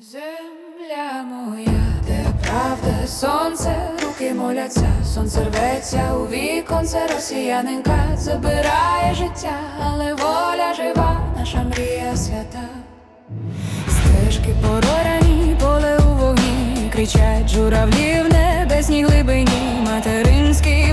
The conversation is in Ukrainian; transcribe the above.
Земля моя, де правда, сонце, руки моляться, сонце рветься у віконце, росіянинка забирає життя, але воля жива, наша мрія свята. Стежки порорані, поле у вогні, кричать журавлі в небесній глибині, материнський.